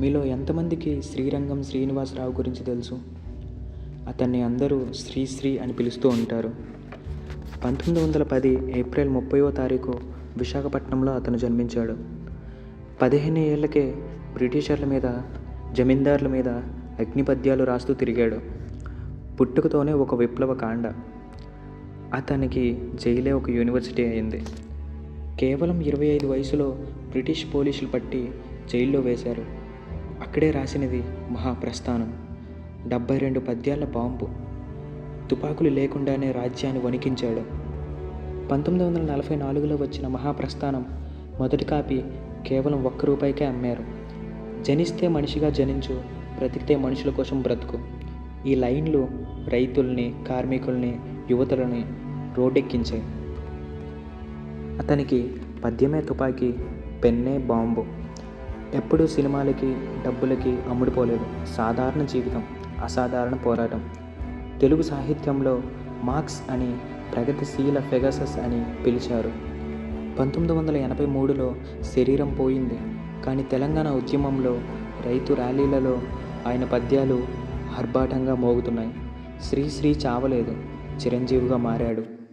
మీలో ఎంతమందికి శ్రీరంగం శ్రీనివాసరావు గురించి తెలుసు? అతన్ని అందరూ శ్రీశ్రీ అని పిలుస్తూ ఉంటారు. పంతొమ్మిది వందల పది ఏప్రిల్ ముప్పైవ తారీఖు విశాఖపట్నంలో అతను జన్మించాడు. పదిహేను ఏళ్ళకే బ్రిటిషర్ల మీద జమీందారుల మీద అగ్నిపద్యాలు రాస్తూ తిరిగాడు. పుట్టుకతోనే ఒక విప్లవ కాండ. అతనికి జైలే ఒక యూనివర్సిటీ అయింది. కేవలం ఇరవై ఐదు వయసులో బ్రిటిష్ పోలీసులు పట్టి జైల్లో వేశారు. అక్కడే రాసినది మహాప్రస్థానం. డెబ్బై రెండు పద్యాల బాంబు. తుపాకులు లేకుండానే రాజ్యాన్ని వణికించాడు. పంతొమ్మిది వందల నలభై నాలుగులో వచ్చిన మహాప్రస్థానం మొదటి కాపీ కేవలం ఒక్క రూపాయికే అమ్మారు. జనిస్తే మనిషిగా జనించు బ్రతికితే మనుషుల కోసం బ్రతుకు. ఈ లైన్లు రైతుల్ని కార్మికుల్ని యువతులని రోడ్డెక్కించాయి. అతనికి పద్యమే తుపాకీ పెన్నే బాంబు. ఎప్పుడూ సినిమాలకి డబ్బులకి అమ్ముడుపోలేదు. సాధారణ జీవితం అసాధారణ పోరాటం. తెలుగు సాహిత్యంలో మార్క్స్ అని ప్రగతిశీల ఫెగసస్ అని పిలిచారు. పంతొమ్మిది వందల ఎనభై మూడులో శరీరం పోయింది. కానీ తెలంగాణ ఉద్యమంలో రైతు ర్యాలీలలో ఆయన పద్యాలు ఆర్భాటంగా మోగుతున్నాయి. శ్రీశ్రీ చావలేదు. చిరంజీవిగా మారాడు.